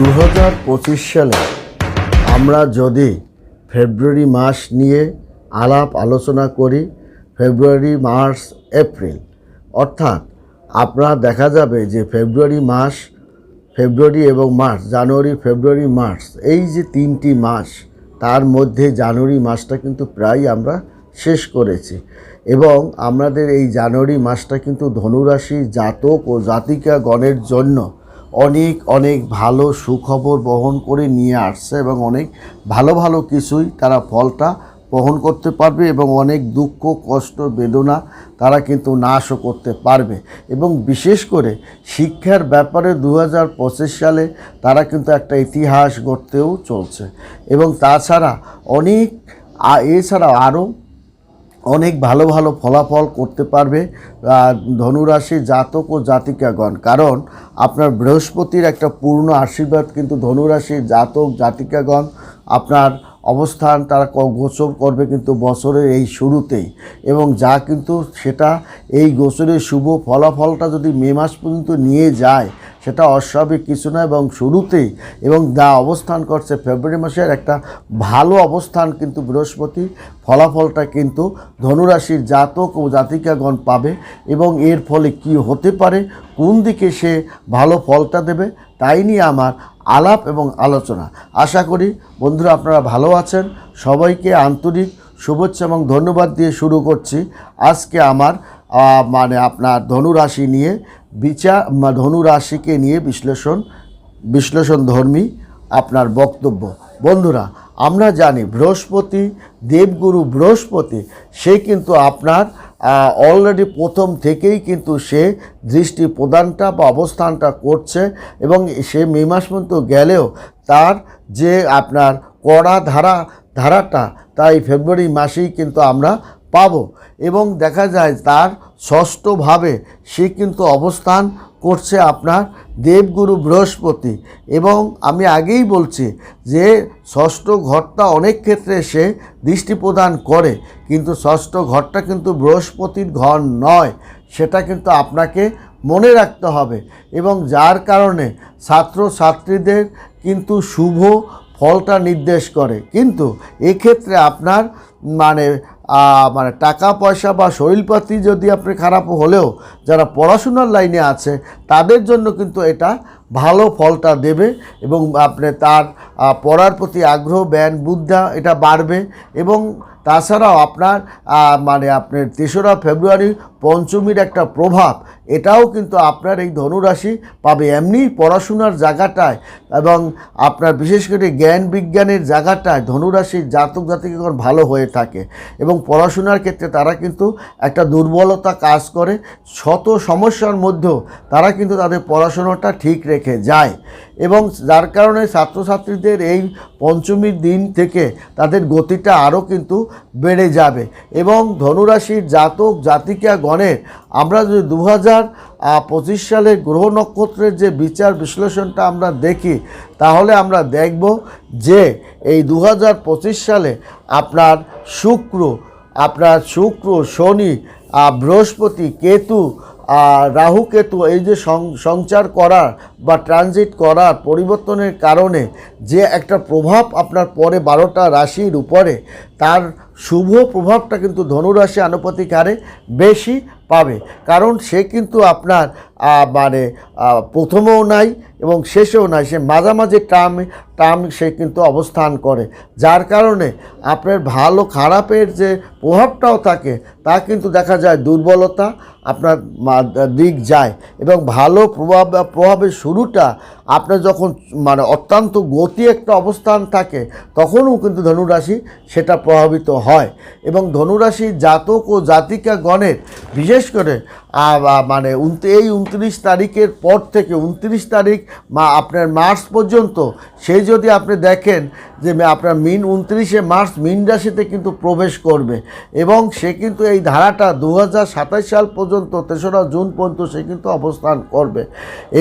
দু হাজার পঁচিশ সালে আমরা যদি ফেব্রুয়ারি মাস নিয়ে আলাপ আলোচনা করি, ফেব্রুয়ারি, মার্চ, এপ্রিল, অর্থাৎ আপনার দেখা যাবে যে ফেব্রুয়ারি মাস, ফেব্রুয়ারি এবং মার্চ, জানুয়ারি, ফেব্রুয়ারি, মার্চ, এই যে তিনটি মাস, তার মধ্যে জানুয়ারি মাসটা কিন্তু প্রায় আমরা শেষ করেছি। এবং আমাদের এই জানুয়ারি মাসটা কিন্তু ধনুরাশি জাতক ও জাতিকা গণের জন্য অনেক অনেক ভালো সুখবর বহন করে নিয়ে আসছে এবং অনেক ভালো ভালো কিছুই তারা ফলটা বহন করতে পারবে এবং অনেক দুঃখ, কষ্ট, বেদনা তারা কিন্তু নাশও করতে পারবে। এবং বিশেষ করে শিক্ষার ব্যাপারে দু হাজার পঁচিশ সালে তারা কিন্তু একটা ইতিহাস গড়তেও চলছে। এবং তাছাড়া অনেক এছাড়া আরও অনেক ভালো ভালো ফলাফল করতে পারবে ধনুরাশি জাতক ও জাতিকাগণ। কারণ আপনার বৃহস্পতির একটা পূর্ণ আশীর্বাদ কিন্তু ধনুরাশি জাতক, জাতিকাগণ আপনার অবস্থান তারা গোসল করবে কিন্তু বছরের এই শুরুতেই। এবং যা কিন্তু সেটা এই গোচরের শুভ ফলাফলটা যদি মে মাস পর্যন্ত নিয়ে যায়, সেটা অস্বাভাবিক কিছু না এবং শুরুতেই এবং যা অবস্থান করছে ফেব্রুয়ারি মাসের একটা ভালো অবস্থান কিন্তু বৃহস্পতি, ফলাফলটা কিন্তু ধনুরাশির জাতক ও জাতিকাগণ পাবে এবং এর ফলে কি হতে পারে, কোন দিকে সে ভালো ফলটা দেবে, তাই নিয়ে আমার আলাপ এবং আলোচনা। আশা করি বন্ধুরা আপনারা ভালো আছেন। সবাইকে আন্তরিক শুভেচ্ছা এবং ধন্যবাদ দিয়ে শুরু করছি। আজকে আমার মানে আপনার ধনুরাশি নিয়ে বিচার ধনুরাশিকে নিয়ে বিশ্লেষণ বিশ্লেষণ ধর্মী আপনার বক্তব্য। বন্ধুরা, আমরা জানি বৃহস্পতি দেবগুরু বৃহস্পতি, সে কিন্তু আপনার অলরেডি প্রথম থেকেই কিন্তু সে দৃষ্টি প্রদানটা বা অবস্থানটা করছে এবং সে মে মাস পর্যন্ত গেলেও তার যে আপনার কড়া ধারা, ধারাটা, তাই ফেব্রুয়ারি মাসেই কিন্তু আমরা পাবো। এবং দেখা যায় তার ষষ্ঠভাবে সে কিন্তু অবস্থান করছে আপনার দেবগুরু বৃহস্পতি। এবং আমি আগেই বলছি যে ষষ্ঠ ঘরটা অনেক ক্ষেত্রে সে দৃষ্টি প্রদান করে, কিন্তু ষষ্ঠ ঘরটা কিন্তু বৃহস্পতির ঘর নয়, সেটা কিন্তু আপনাকে মনে রাখতে হবে। এবং যার কারণে ছাত্র ছাত্রীদের কিন্তু শুভ ফলটা নির্দেশ করে। কিন্তু এক্ষেত্রে আপনার মানে মানে টাকা, পয়সা বা শরীরপাতি যদি আপনি খারাপ হলেও যারা পড়াশোনার লাইনে আছে, তাদের জন্য কিন্তু এটা ভালো ফলটা দেবে এবং আপনি তার পড়ার প্রতি আগ্রহ ব্যান বুদ্ধা এটা বাড়বে এবং তাছাড়াও আপনার মানে আপনার তেসরা ফেব্রুয়ারি পঞ্চমীর একটা প্রভাব এটাও কিন্তু আপনার এই ধনুরাশি পাবে। এমনি পড়াশোনার জায়গাটায় এবং আপনার বিশেষ করে জ্ঞান বিজ্ঞানের জায়গাটায় ধনুরাশির জাতক জাতিকগণ ভালো হয়ে থাকে এবং পড়াশোনার ক্ষেত্রে তারা কিন্তু একটা দুর্বলতা কাজ করে। শত সমস্যার মধ্যেও তারা কিন্তু তাদের পড়াশোনাটা ঠিক রেখে যায় এবং যার কারণে ছাত্রছাত্রীদের এই পঞ্চমীর দিন থেকে তাদের গতিটা আরও কিন্তু বেড়ে যাবে এবং ধনুরাশির জাতক জাতিকা গণের আমরা যদি দু হাজার পঁচিশ সালে গ্রহ নক্ষত্রের যে বিচার বিশ্লেষণটা আমরা দেখি, তাহলে আমরা দেখব যে এই দু হাজার পঁচিশ সালে আপনার শুক্র আপনার শুক্র, শনি বৃহস্পতি, কেতু আর রাহু, কেতু এই যে সঞ্চার করার বা ট্রানজিট করার পরিবর্তনের কারণে যে একটা প্রভাব আপনার পরে বারোটা রাশির উপরে, তার শুভ প্রভাবটা কিন্তু ধনুরাশি আনুপাতিক হারে বেশি পাবে। কারণ সে কিন্তু আপনার মানে প্রথমেও নাই এবং শেষেও নাই। সে মাঝামাঝি টার্ম টার্ম সে কিন্তু অবস্থান করে। যার কারণে আপনার ভালো, খারাপের যে প্রভাবটাও থাকে, তা কিন্তু দেখা যায় দুর্বলতা আপনার দিক যায় এবং ভালো প্রভাব, প্রভাবের শুরুটা আপনার যখন মানে অত্যন্ত গতি একটা অবস্থান থাকে, তখনও কিন্তু ধনুরাশি সেটা প্রভাবিত হয়। এবং ধনুরাশি জাতক ও জাতিকা গণের বিশেষ করে মানে এই উনত্রিশ তারিখের পর থেকে, উনত্রিশ তারিখ মা, আপনার মার্চ পর্যন্ত সেই যদি আপনি দেখেন যে আপনার মিন উনত্রিশে মার্চ মিন রাশিতে কিন্তু প্রবেশ করবে। এবং সে কিন্তু এই ধারাটা দু হাজার সাতাশ সাল পর্যন্ত, তেসরা জুন পর্যন্ত সে কিন্তু অবস্থান করবে।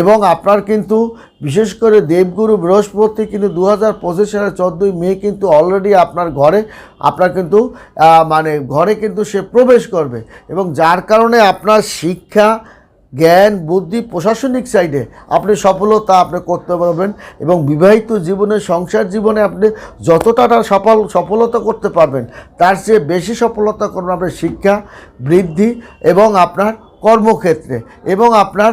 এবং আপনার কিন্তু বিশেষ করে দেবগুরু বৃহস্পতি কিন্তু দু হাজার পঁচিশ সালের চোদ্দোই মে কিন্তু অলরেডি আপনার ঘরে, আপনার কিন্তু মানে ঘরে কিন্তু সে প্রবেশ করবে। এবং যার কারণে আপনার শিক্ষা, জ্ঞান, বুদ্ধি প্রশাসনিক সাইডে আপনি সফলতা আপনি করতে পারবেন এবং বিবাহিত জীবনে, সংসার জীবনে আপনি যতটা সফল, সফলতা করতে পারবেন, তার চেয়ে বেশি সফলতা করবেন আপনার শিক্ষা, বৃদ্ধি এবং আপনার কর্মক্ষেত্রে এবং আপনার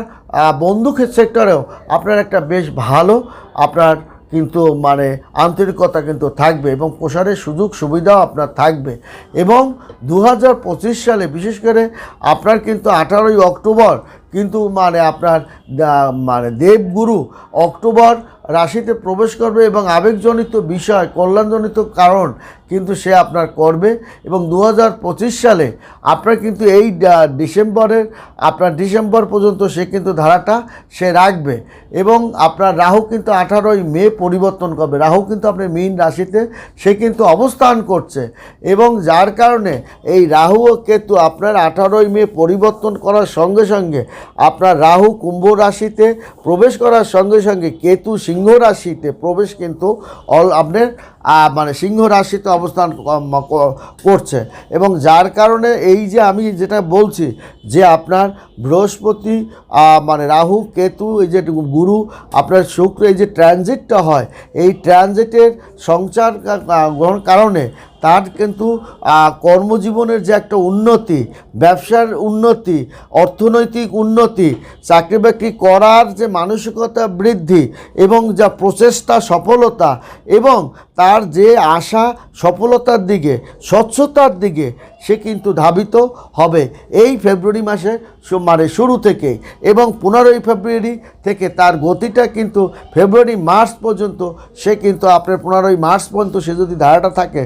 বন্ধু সেক্টরেও আপনার একটা বেশ ভালো আপনার কিন্তু মানে আন্তরিকতা কিন্তু থাকবে এবং প্রসারের সুযোগ সুবিধাও আপনার থাকবে। এবং দু হাজার পঁচিশ সালে বিশেষ করে আপনার কিন্তু আঠারোই অক্টোবর কিন্তু মানে আপনার মানে দেবগুরু অক্টোবর রাশিতে প্রবেশ করবে এবং আবেগজনিত বিষয়, কল্যাণজনিত কারণ কিন্তু সে আপনার করবে এবং দু হাজার পঁচিশ সালে আপনার কিন্তু এই ডিসেম্বরের, আপনার ডিসেম্বর পর্যন্ত সে কিন্তু ধারাটা সে রাখবে এবং আপনার রাহু কিন্তু আঠারোই মে পরিবর্তন করবে। রাহু কিন্তু আপনার মীন রাশিতে সে কিন্তু অবস্থান করছে এবং যার কারণে এই রাহু ও কেতু আপনার আঠারোই মে পরিবর্তন করার সঙ্গে সঙ্গে আপনার রাহু কুম্ভ রাশিতে প্রবেশ করার সঙ্গে সঙ্গে কেতু সিংহ রাশিতে প্রবেশ কিন্তু অল আপনার মানে সিংহ রাশিতে অবস্থান করছে। এবং যার কারণে এই যে আমি যেটা বলছি যে আপনার বৃহস্পতি মানে রাহু, কেতু, এই যে গুরু, আপনার শুক্র, এই যে ট্রানজিটটা হয়, এই ট্রানজিটের কা- গ্রহণ কারণে তার কিন্তু কর্মজীবনের যে একটা উন্নতি, ব্যবসার উন্নতি, অর্থনৈতিক উন্নতি, চাকরি বাকরি করার যে মানসিকতা বৃদ্ধি এবং যা প্রচেষ্টা, সফলতা এবং তার যে আশা সফলতার দিকে, স্বচ্ছতার দিকে সে কিন্তু ধাবিত হবে এই ফেব্রুয়ারি মাসে মানে শুরু থেকে এবং পনেরোই ফেব্রুয়ারি থেকে তার গতিটা কিন্তু ফেব্রুয়ারি মার্চ পর্যন্ত সে কিন্তু আপনার পনেরোই মার্চ পর্যন্ত সে যদি ধারাটা থাকে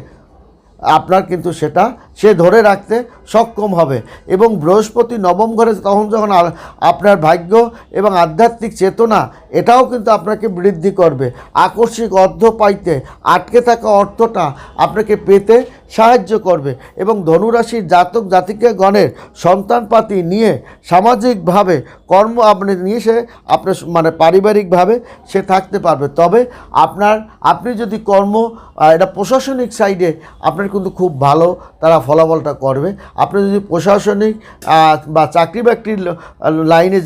আপনার কিন্তু সেটা সে ধরে রাখতে সক্ষম হবে। এবং বৃহস্পতি নবম ঘরে তখন যখন আপনার ভাগ্য এবং আধ্যাত্মিক চেতনা, এটাও কিন্তু আপনাকে বৃদ্ধি করবে। আকস্মিক অর্থ পাইতে, আটকে থাকা অর্থটা আপনাকে পেতে সাহায্য করবে। এবং ধনুরাশির জাতক জাতিকা গণের সন্তানপাতি নিয়ে সামাজিকভাবে কর্ম আপনি নিয়ে সে আপনার মানে পারিবারিকভাবে সে থাকতে পারবে। তবে আপনার, আপনি যদি কর্ম এটা প্রশাসনিক সাইডে আপনার কিন্তু খুব ভালো তারা ফলাফলটা করবে। আপনি যদি প্রশাসনিক বা চাকরি বাকরির লাইনে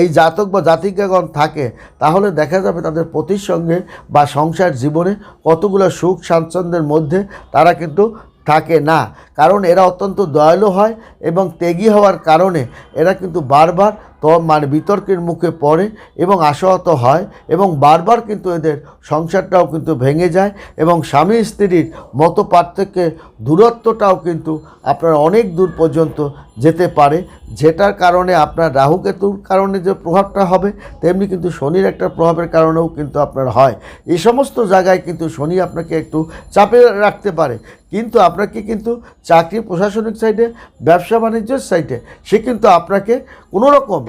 এই জাতক বা জাতিকাগণ থাকে, তাহলে দেখা যাবে তাদের পতির সঙ্গে বা সংসার জীবনে কতগুলো সুখ স্বাচ্ছন্দ্যের মধ্যে তারা কিন্তু থাকে না। কারণ এরা অত্যন্ত দয়ালু হয় এবং ত্যাগী হওয়ার কারণে এরা কিন্তু বারবার মানে বিতর্কের মুখে পড়ে এবং আশাহত হয় এবং বারবার কিন্তু এদের সংসারটাও কিন্তু ভেঙে যায় এবং স্বামী স্ত্রীর মতো পার্থক্যে দূরত্বটাও কিন্তু আপনার অনেক দূর পর্যন্ত যেতে পারে। যেটার কারণে আপনার রাহুকেতুর কারণে যে প্রভাবটা হবে, তেমনি কিন্তু শনির একটা প্রভাবের কারণেও কিন্তু আপনার হয়। এই সমস্ত জায়গায় কিন্তু শনি আপনাকে একটু চাপে রাখতে পারে। কিন্তু আপনাকে কিন্তু চাকরি প্রশাসনিক সাইডে ব্যবসা বাণিজ্যের সাইডে সে কিন্তু আপনাকে কোনো রকম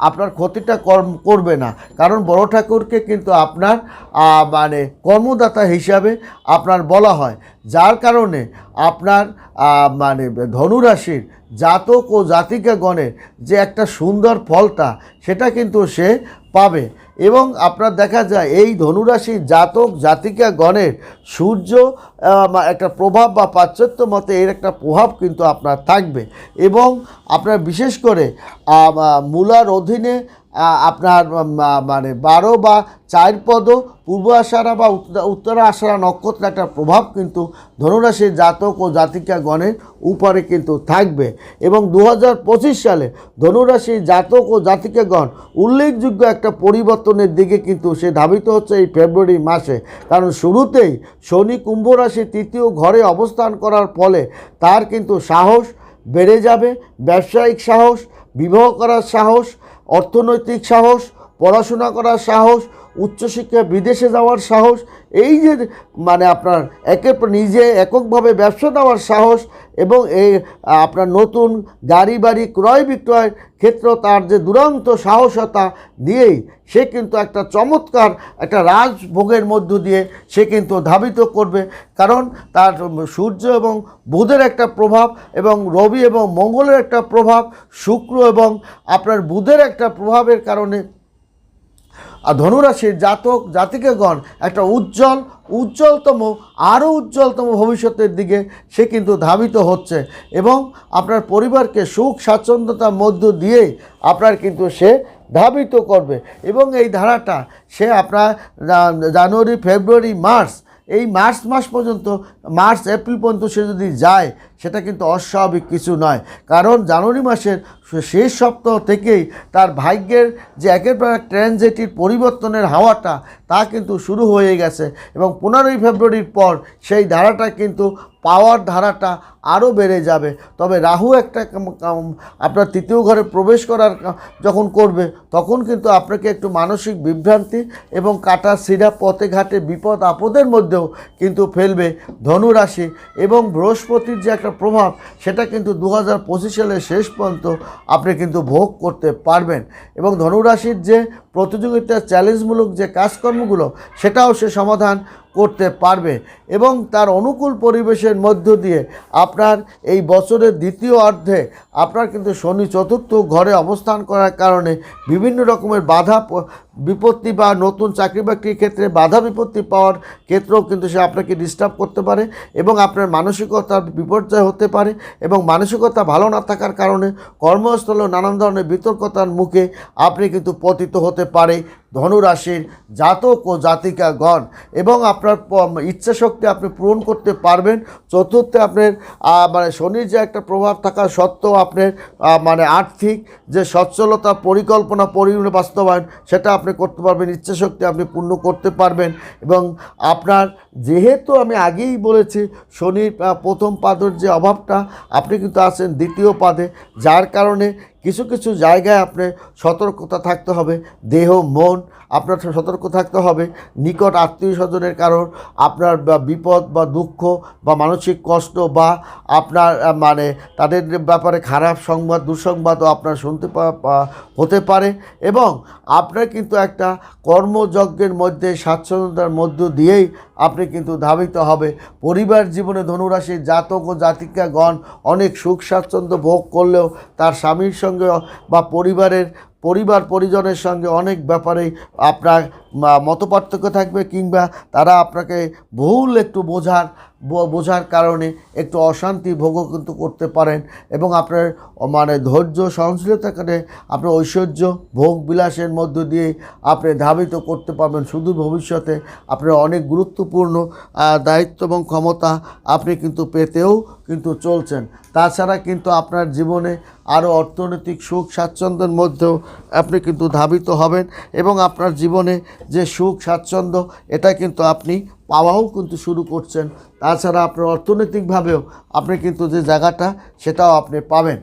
আপনার ক্ষতিটা কর্ম করবে না। কারণ বড় ঠাকুরকে কিন্তু আপনার মানে কর্মদাতা হিসাবে আপনার বলা হয়। যার কারণে আপনার মানে ধনুরাশির জাতক ও জাতিকাগণের যে একটা সুন্দর ফলটা সেটা কিন্তু সে পাবে। এবং আপনার দেখা যায় এই ধনুরাশির জাতক জাতিকা গণের সূর্য একটা প্রভাব বা পাশ্চাত্য মতে এর একটা প্রভাব কিন্তু আপনার থাকবে। এবং আপনার বিশেষ করে আহ, মূলার অধীনে আপনার মানে বারো বা চার পদ পূর্ব আষাঢ়া বা উত্তর- আষাঢ়া নক্ষত্রের একটা প্রভাব কিন্তু ধনুরাশির জাতক ও জাতিকা গণের উপরে কিন্তু থাকবে। এবং দু হাজার পঁচিশ সালে ধনুরাশির জাতক ও জাতিকাগণ উল্লেখযোগ্য একটা পরিবর্তনের দিকে কিন্তু সে ধাবিত হচ্ছে এই ফেব্রুয়ারি মাসে। কারণ শুরুতেই শনি কুম্ভ রাশি তৃতীয় ঘরে অবস্থান করার ফলে তার কিন্তু সাহস বেড়ে যাবে। ব্যবসায়িক সাহস, বিবাহ করার সাহস অর্থনৈতিক সাহস পড়াশোনা করার সাহস উচ্চশিক্ষা বিদেশে যাওয়ার সাহস, এই যে মানে আপনার একে নিজে এককভাবে ব্যবসা দেওয়ার সাহস এবং এই আপনার নতুন গাড়ি বাড়ি ক্রয় বিক্রয়ের ক্ষেত্র তার যে দুরন্ত সাহসতা দিয়েই সে কিন্তু একটা চমৎকার একটা রাজভোগের মধ্য দিয়ে সে কিন্তু ধাবিত করবে। কারণ তার সূর্য এবং বুধের একটা প্রভাব এবং রবি এবং মঙ্গলের একটা প্রভাব, শুক্র এবং আপনার বুধের একটা প্রভাবের কারণে আর ধনুরাশির জাতক, জাতিকেগণ একটা উজ্জ্বল, উজ্জ্বলতম, আরও উজ্জ্বলতম ভবিষ্যতের দিকে সে কিন্তু ধাবিত হচ্ছে এবং আপনার পরিবারকে সুখ, স্বাচ্ছন্দ্যতার মধ্য দিয়েই আপনার কিন্তু সে ধাবিত করবে এবং এই ধারাটা সে আপনার জানুয়ারি, ফেব্রুয়ারি, মার্চ এই মার্চ মাস পর্যন্ত, মার্চ, এপ্রিল পর্যন্ত সে যদি যায়, সেটা কিন্তু অস্বাভাবিক কিছু নয়। কারণ জানুয়ারি মাসের শেষ সপ্তাহ থেকেই তার ভাগ্যের যে একের পর এক ট্রানজেটির পরিবর্তনের হাওয়াটা, তা কিন্তু শুরু হয়ে গেছে এবং পনেরোই ফেব্রুয়ারির পর সেই ধারাটা কিন্তু পাওয়ার ধারাটা আরও বেড়ে যাবে। তবে রাহু একটা আপনার তৃতীয় ঘরে প্রবেশ করার যখন করবে, তখন কিন্তু আপনাকে একটু মানসিক বিভ্রান্তি এবং কাটা সিরা পথে ঘাটে বিপদ আপদের মধ্যেও কিন্তু ফেলবে ধনুরাশি এবং বৃহস্পতির যে একটা প্রভাব, সেটা কিন্তু দু হাজার পঁচিশ সালের শেষ পর্যন্ত আপনি কিন্তু ভোগ করতে পারবেন এবং ধনুরাশির যে প্রতিযোগিতার চ্যালেঞ্জমূলক যে কাজকর্মগুলো, সেটাও সে সমাধান করতে পারবে এবং তার অনুকূল পরিবেশের মধ্য দিয়ে আপনার এই বছরের দ্বিতীয় অর্ধে আপনার কিন্তু শনি চতুর্থ ঘরে অবস্থান করার কারণে বিভিন্ন রকমের বাধা বিপত্তি বা নতুন চাকরি বাকরির ক্ষেত্রে বাধা বিপত্তি পাওয়ার ক্ষেত্রেও কিন্তু সে আপনাকে ডিস্টার্ব করতে পারে এবং আপনার মানসিকতার বিপর্যয় হতে পারে এবং মানসিকতা ভালো না থাকার কারণে কর্মস্থলে নানান ধরনের বিতর্কতার মুখে আপনি কিন্তু পতিত হতে পারে ধনুরাশির জাতক ও জাতিকাগণ এবং আপনার প- ইচ্ছা শক্তি আপনি পূরণ করতে পারবেন। চতুর্থে আপনার মানে শনির যে একটা প্রভাব থাকা সত্ত্বেও আপনার মানে আর্থিক যে সচ্ছলতা পরিকল্পনা পরিমাণ বাস্তবায়ন সেটা আপনি করতে পারবেন ইচ্ছা শক্তি আপনি পূর্ণ করতে পারবেন। এবং আপনার যেহেতু আমি আগেই বলেছি, শনির প্রথম পাদের যে অভাবটা, আপনি কিন্তু আছেন দ্বিতীয় পাদে, যার কারণে কিছু কিছু জায়গায় আপনার সতর্কতা থাকতে হবে, দেহ, মন, আপনার সতর্ক থাকতে হবে, নিকট আত্মীয় স্বজনের কারণ, আপনার বিপদ বা দুঃখ বা মানসিক কষ্ট বা আপনার মানে তাদের ব্যাপারে খারাপ সংবাদ, দুঃসংবাদও আপনার শুনতে হতে পারে এবং আপনার কিন্তু একটা কর্মযজ্ঞের মধ্যে স্বাচ্ছন্দ্যতার মধ্য দিয়েই আপনি কিন্তু ধাবিত হবে। পরিবার জীবনে ধনুরাশির জাতক ও জাতিকাগণ অনেক সুখ স্বাচ্ছন্দ্য ভোগ করলেও তার স্বামীর সঙ্গে বা পরিবারের, পরিবার পরিজনের সঙ্গে অনেক ব্যাপারে আপনার মতপার্থক্য থাকবে কিংবা তারা আপনাকে ভুল একটু বোঝার বোঝার কারণে একটু অশান্তি ভোগও কিন্তু করতে পারেন এবং আপনার মানে ধৈর্য, সহনশীলতার কারণে আপনার ঐশ্বর্য, ভোগ বিলাসের মধ্য দিয়ে আপনি ধাবিত করতে পারবেন। শুধু ভবিষ্যতে আপনার অনেক গুরুত্বপূর্ণ দায়িত্ব এবং ক্ষমতা আপনি কিন্তু পেতেও কিন্তু চলছেন। তাছাড়া কিন্তু আপনার জীবনে আরও অর্থনৈতিক সুখ, স্বাচ্ছন্দ্যের মধ্যেও আপনি কিন্তু ধাবিত হবেন এবং আপনার জীবনে যে সুখ, স্বাচ্ছন্দ্য, এটা কিন্তু আপনি পাওয়াও কিন্তু শুরু করছেন। তাছাড়া আপনার অর্থনৈতিকভাবেও আপনি কিন্তু যে জায়গাটা, সেটাও আপনি পাবেন।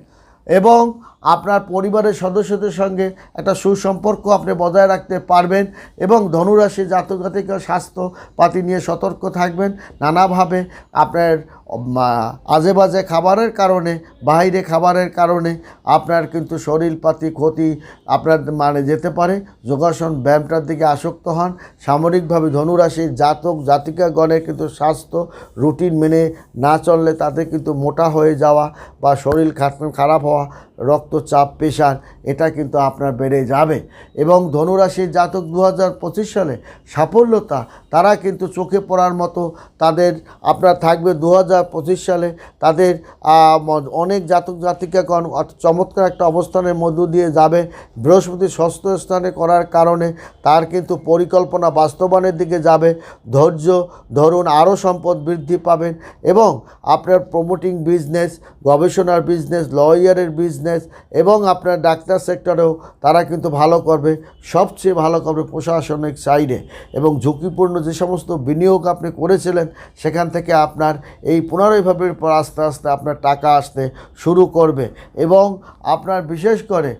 এবং আপনার পরিবারের সদস্যদের সঙ্গে একটা সুসম্পর্ক আপনি বজায় রাখতে পারবেন এবং ধনুরাশি জাতক জাতিকা স্বাস্থ্যপাতি নিয়ে সতর্ক থাকবেন। নানাভাবে আপনার উম, আহ, আজে বাজে খাবারের কারণে বাইরে খাবারের কারণে আপনার কিন্তু শরীরপাতি ক্ষতি আপনার মানে যেতে পারে। যোগাসন ব্যায়ামটার দিকে আসক্ত হন। সামরিকভাবে ধনুরাশির জাতক জাতিকাগণের কিন্তু স্বাস্থ্য রুটিন মেনে না চললে তাদের কিন্তু মোটা হয়ে যাওয়া বা শরীর খারাপ হওয়া রক্তচাপ প্রেশার এটা কিন্তু আপনার বেড়ে যাবে। এবং ধনুরাশির জাতক দু হাজার পঁচিশ সালে সাফল্যতা, তারা কিন্তু চোখে পড়ার মতো তাদের আপনার থাকবে দু হাজার পঁচিশ সালে তাদের অনেক জাতক জাতিকাগণ চমৎকার একটা অবস্থানের মধ্য দিয়ে যাবে। বৃহস্পতি ষষ্ঠ স্থানে করার কারণে তার কিন্তু পরিকল্পনা বাস্তবায়নের দিকে যাবে। ধৈর্য ধরুন আরও সম্পদ বৃদ্ধি পাবেন এবং আপনার প্রমোটিং বিজনেস গবেষণার বিজনেস লয়ারের বিজনেস এবং আপনার ডাক্তার সেক্টরেও তারা কিন্তু ভালো করবে। সবচেয়ে ভালো করবে প্রশাসনিক সাইডে এবং ঝুঁকিপূর্ণ যে সমস্ত বিনিয়োগ আপনি করেছিলেন, সেখান থেকে আপনার এই পুনরায়ভাবে পর আস্তে আস্তে আপনার টাকা আসতে শুরু করবে। এবং আপনার বিশেষ করে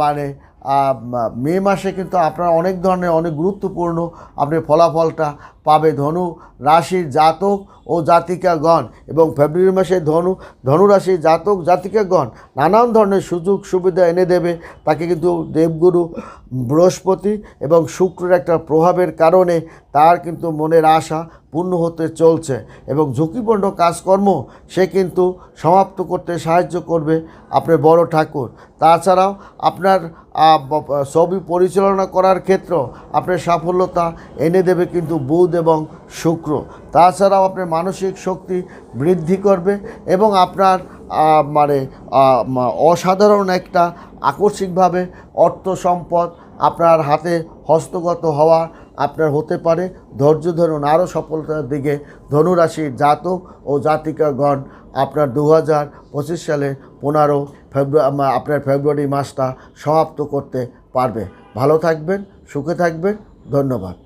মানে মা- মাসে কিন্তু আপনার অনেক ধরনের, অনেক গুরুত্বপূর্ণ আপনি ফলাফলটা পাবে। ধনু রাশির জাতক ও জাতিকাগণ এবং ফেব্রুয়ারি মাসে ধনু ধনুরাশির জাতক, জাতিকাগণ নানান ধরনের সুযোগ সুবিধা এনে দেবে। তাকে কিন্তু দেবগুরু, বৃহস্পতি এবং শুক্রের একটা প্রভাবের কারণে তার কিন্তু মনের আশা পূর্ণ হতে চলছে এবং ঝুঁকিপূর্ণ কাজকর্ম সে কিন্তু সমাপ্ত করতে সাহায্য করবে। আপনার বড় ঠাকুর। তাছাড়াও আপনার ছবি পরিচালনা করার ক্ষেত্রেও আপনার সাফল্যতা এনে দেবে কিন্তু বুধ এবং শুক্র। তাছাড়াও আপনার মানসিক শক্তি বৃদ্ধি করবে এবং আপনার মানে অসাধারণ একটা আকস্মিকভাবে অর্থ সম্পদ আপনার হাতে হস্তগত হওয়া আপনার হতে পারে। ধৈর্য ধরুন, আরও সফলতার দিকে ধনুরাশির জাতক ও জাতিকাগণ আপনার দু হাজার পঁচিশ সালে পনেরো ফেব্রুয়ারি আপনার ফেব্রুয়ারি মাসটা সমাপ্ত করতে পারবে। ভালো থাকবেন সুখে থাকবেন ধন্যবাদ।